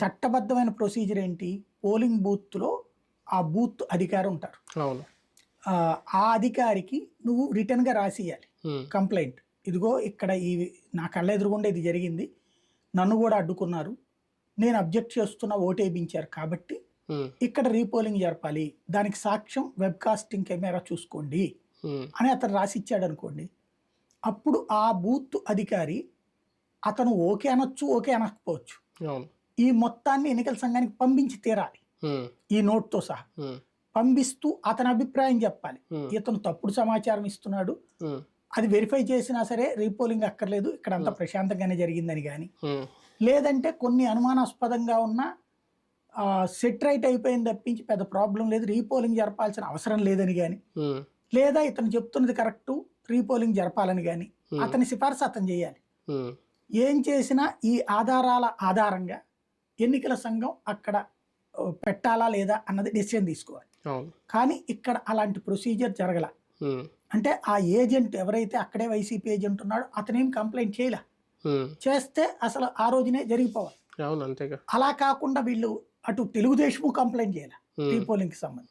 చట్టబద్ధమైన ప్రొసీజర్ ఏంటి? పోలింగ్ బూత్లో ఆ బూత్ అధికారి ఉంటారు ఆ, అధికారికి నువ్వు రిటర్న్గా రాసియాలి ఉమ్, కంప్లైంట్ ఇదిగో ఇక్కడ ఈ నా కళ్ళ ఎదురుగుండా ఇది జరిగింది. నన్ను కూడా అడ్డుకున్నారు. నేను అబ్జెక్ట్ చేస్తున్న ఓటేపించారు కాబట్టి ఇక్కడ రీపోలింగ్ జరపాలి. దానికి సాక్ష్యం వెబ్ కాస్టింగ్ కెమెరా చూసుకోండి అని అతను రాసి ఇచ్చాడు అనుకోండి. అప్పుడు ఆ బూత్ అధికారి అతను ఓకే అనొచ్చు ఓకే అనకపోవచ్చు. ఈ మొత్తాన్ని ఎన్నికల సంఘానికి పంపించి తీరాలి. ఈ నోట్తో సహా. పంపిస్తూ అతని అభిప్రాయం చెప్పాలి. ఇతను తప్పుడు సమాచారం ఇస్తున్నాడు. అది వెరిఫై చేసినా సరే రీపోలింగ్ అక్కర్లేదు. ఇక్కడ అంతా ప్రశాంతంగానే జరిగిందని కానీ లేదంటే కొన్ని అనుమానాస్పదంగా ఉన్న సెట్ రైట్ అయిపోయింది తప్పించి పెద్ద ప్రాబ్లం లేదు. రీపోలింగ్ జరపాల్సిన అవసరం లేదని కానీ లేదా ఇతను చెప్తున్నది కరెక్టు రీపోలింగ్ జరపాలని కానీ. అతని సిఫార్సు అతను చేయాలి. ఏం చేసినా ఈ ఆధారాల ఆధారంగా ఎన్నికల సంఘం అక్కడ పెట్టాలా లేదా అన్నది డెసిషన్ తీసుకోవాలి. కానీ ఇక్కడ అలాంటి ప్రొసీజర్ జరగల. అంటే ఆ ఏజెంట్ ఎవరైతే అక్కడే వైసీపీ ఏజెంట్ ఉన్నాడో అతనేం కంప్లైంట్ చేయలే. చేస్తే అసలు ఆ రోజునే జరిగిపోవాలి. అలా కాకుండా వీళ్ళు అటు తెలుగుదేశము కంప్లైంట్ చేయాలి. ఉమ్, రీపోలింగ్కి సంబంధించి.